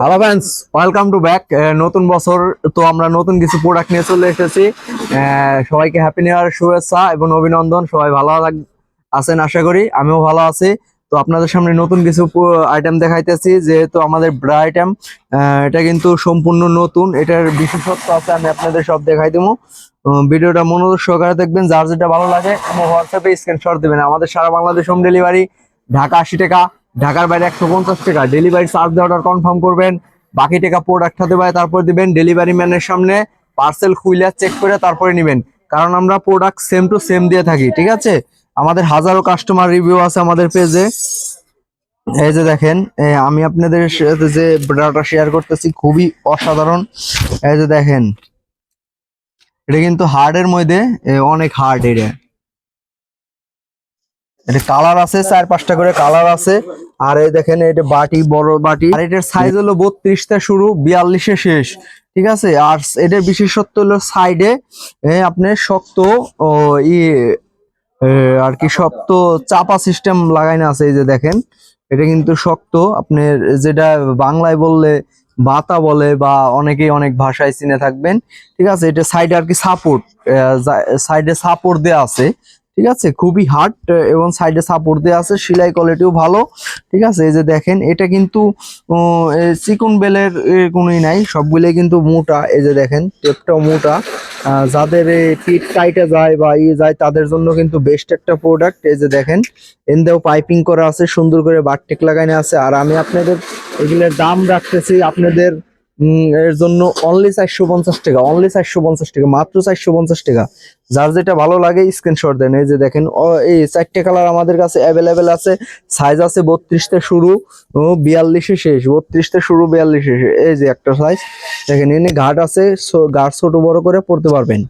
Hello friends welcome to back নতুন বছর তো আমরা নতুন কিছু প্রোডাক্ট নিয়ে চলে এসেছি। আহ, সবাইকে হ্যাপি নিউ ইয়ার শুভেচ্ছা এবং অভিনন্দন। সবাই ভালো আছেন আশা করি আমিও ভালো আছি। তো আপনাদের সামনে নতুন কিছু আইটেম দেখাইতেছি যেহেতু আমাদের ব্রা আইটেম এটা কিন্তু সম্পূর্ণ নতুন। এটার বিশেষত্ব আছে আমি আপনাদের সব দেখাই দেবো ভিডিওটা মনোযোগ সহকারে দেখবেন যার যেটা ভালো লাগে হোয়াটসঅ্যাপে স্ক্রিনশট দেবেন। আমাদের সারা বাংলাদেশ হোম ডেলিভারি ঢাকা আশি টাকা। ঢাকার বাইরে একশো পঞ্চাশ টাকা। ডেলিভারি চার্জ দিয়ে অর্ডার কনফার্ম করবেন। বাকি টাকা প্রোডাক্ট হাতে পায় তারপর দিবেন ডেলিভারি ম্যানের সামনে। পার্সেল খুইলে চেক করে তারপরে নিবেন। কারণ আমরা প্রোডাক্ট সেম টু সেম দিয়ে থাকি, ঠিক আছে? আমাদের হাজারো কাস্টমার রিভিউ আছে আমাদের পেজে এই যে দেখেন আমি আপনাদের সাথে যে ব্রাটা শেয়ার করতেছি, খুবই অসাধারণ। এই যে দেখেন, এটা কিন্তু হার্ডের মধ্যে অনেক হার্ড এটা এটা কালার আছে, চার পাঁচটা করে কালার আছে। আর এই দেখেন এটা বাটি, বড় বাটি। আর এটার সাইজ হলো বত্রিশটা শুরু, বিয়াল্লিশে শেষ। ঠিক আছে? আর এটার বিশেষত্ব হলো সাইডে আপনার শক্ত ও ই আর কি শক্ত চাপা সিস্টেম লাগাইনা আছে, এই যে দেখেন। এটা কিন্তু শক্ত। আপনার যেটা বাংলায় বললে বাতা বলে বা অনেকেই অনেক ভাষায় চিনে থাকবেন। ঠিক আছে? এটা সাইডে আর কি সাপোর্ট সাইডে সাপোর্ট দেওয়া আছে। ঠিক আছে? খুবই হার্ড এবং সাইডে সাপোর্ট দেওয়া আছে, সেলাই কোয়ালিটিও ভালো, ঠিক আছে? এই যে দেখেন, এটা কিন্তু চিকন বেলের কোনোই নাই, সবগুলোই কিন্তু মোটা, এই যে দেখেন, টেপটাও মোটা। যাদের টিট টাইটে যায় বা ইয়ে যায়, তাদের জন্য কিন্তু বেস্ট একটা প্রোডাক্ট এই যে দেখেন, এনদেও পাইপিং করা আছে, সুন্দর করে বারটেক লাগানো আছে। আর আমি আপনাদের এগুলোর দাম রাখতেছি আপনাদের এর জন্য অনলি চারশো পঞ্চাশ টাকা অনলি চারশো পঞ্চাশ টাকা, মাত্র চারশো পঞ্চাশ টাকা। যার যেটা ভালো লাগে স্ক্রিনশট দেন। এই যে দেখেন এই চারটে কালার আমাদের কাছে অ্যাভেলেবেল আছে। সাইজ আছে বত্রিশটা শুরু বিয়াল্লিশে শেষ, বত্রিশটা শুরু, বিয়াল্লিশে শেষ। এই যে একটা সাইজ দেখেন, এনে ঘাট আছে ঘাট ছোট বড় করে পড়তে পারবেন।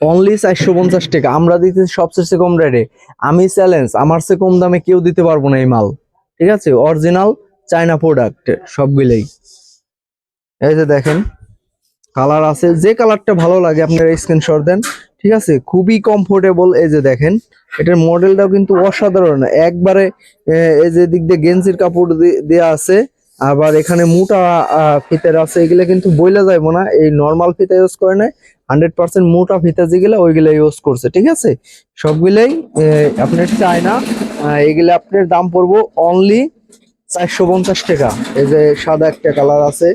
অনলি চারশো পঞ্চাশ টাকা। আমরা দিতেছি সবচেয়ে কম রেটে আমি চ্যালেঞ্জ আমার চেয়ে কম দামে কেউ দিতে পারব না এই মাল। ঠিক আছে? অরিজিনাল চায়না প্রোডাক্ট সবগুলোই এই যে দেখেন কালার আছে যে কালারটা ভালো লাগে আপনারা স্ক্রিনশট দেন ঠিক আছে? খুবই কমফোর্টেবল এই যে দেখেন এটার মডেলটাও কিন্তু অসাধারণ। একবারে এই যে দিক দিয়ে গেঞ্জির কাপড় দি- দেয়া আছে আবার এখানে মোটা ফিতের আছে এগুলো কিন্তু বইলা যাইবো না এই নর্মাল ফিতা ইউজ করে না হান্ড্রেড পার্সেন্ট মোটা ফিতা যেগুলো ওইগুলো ইউজ করছে ঠিক আছে? সবগুলোই আপনার চায়না আহ, এগুলো আপনার দাম পড়ব অনলি চারশো পঞ্চাশ টাকা। এই যে সাদা একটা কালার আছে।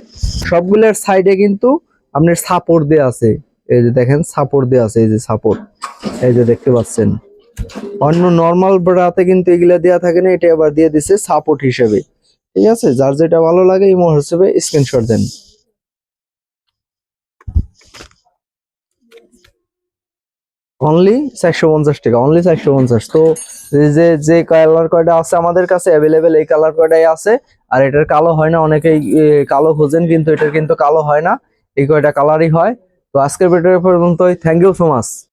সবগুলোর সাইডে কিন্তু আপনার সাপোর্ট দেওয়া আছে। এই যে দেখেন সাপোর্ট দেওয়া আছে, এই যে সাপোর্ট এই যে দেখতে পাচ্ছেন। অন্য নর্মাল ব্রাতে কিন্তু এগুলা দেওয়া থাকে না, এটা আবার দিয়ে দিছে সাপোর্ট হিসেবে। ঠিক আছে? যার যেটা ভালো লাগে এই হিসেবে স্ক্রিনশট দেন। অনলি চারশো পঞ্চাশ টাকা অনলি চারশো পঞ্চাশ। তো যে যে কালার কয়টা আছে আমাদের কাছে অ্যাভেলেবেল এই কালার কয়টাই আছে। আর এটার কালো হয় না, অনেকেই কালো খোঁজেন, কিন্তু এটার কিন্তু কালো হয় না। এই কয়টা কালারই হয়। তো আজকের ভিডিও পর্যন্তই। Thank you so much